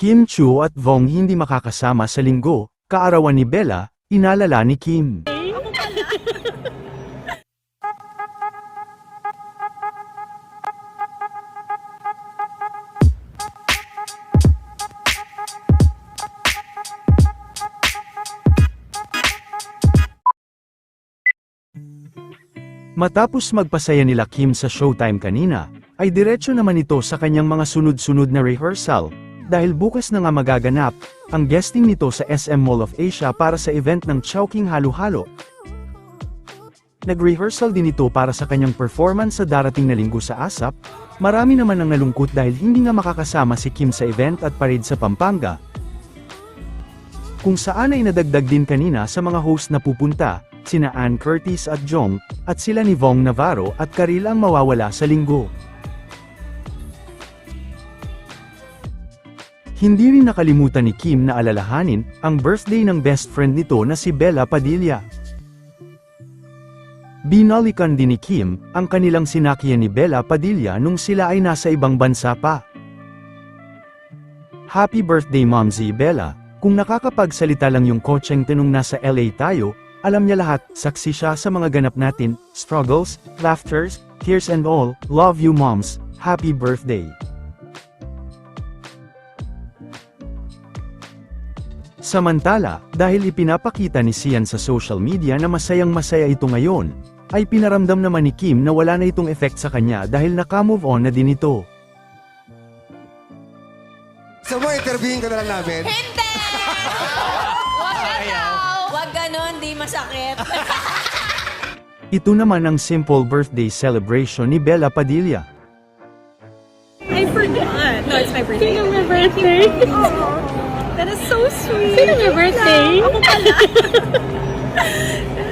Kim Chu at Vong hindi makakasama sa linggo, kaarawan ni Bella, inalala ni Kim. Matapos magpasaya nila Kim sa showtime kanina, ay diretso naman ito sa kanyang mga sunod-sunod na rehearsal, dahil bukas na nga magaganap, ang guesting nito sa SM Mall of Asia para sa event ng Chowking Halo-Halo. Nag-rehearsal din ito para sa kanyang performance sa darating na linggo sa ASAP, marami naman ang nalungkot dahil hindi nga makakasama si Kim sa event at parade sa Pampanga. Kung saan ay nadagdag din kanina sa mga host na pupunta, sina Ann Curtis at Jong, at sila ni Vong Navarro at Karil ang mawawala sa linggo. Hindi rin nakalimutan ni Kim na alalahanin ang birthday ng best friend nito na si Bella Padilla. Binalikan din ni Kim ang kanilang sinakyan ni Bella Padilla nung sila ay nasa ibang bansa pa. Happy birthday Momzy Bella, kung nakakapagsalita lang yung kotseng tinong nasa LA tayo, alam niya lahat, saksi siya sa mga ganap natin, struggles, laughters, tears and all, love you moms, happy birthday. Samantala, dahil ipinapakita ni Sian sa social media na masayang masaya ito ngayon, ay pinaramdam naman ni Kim na wala na itong effect sa kanya dahil naka-move on na din ito. So mo, interviewin ka na lang namin. Hindi! Wag ka daw! Wag ganon, di masakit. Ito naman ang simple birthday celebration ni Bella Padilla. I forgot. No, it's my birthday. Sino my birthday? That is so sweet. Sino my birthday? ako pala.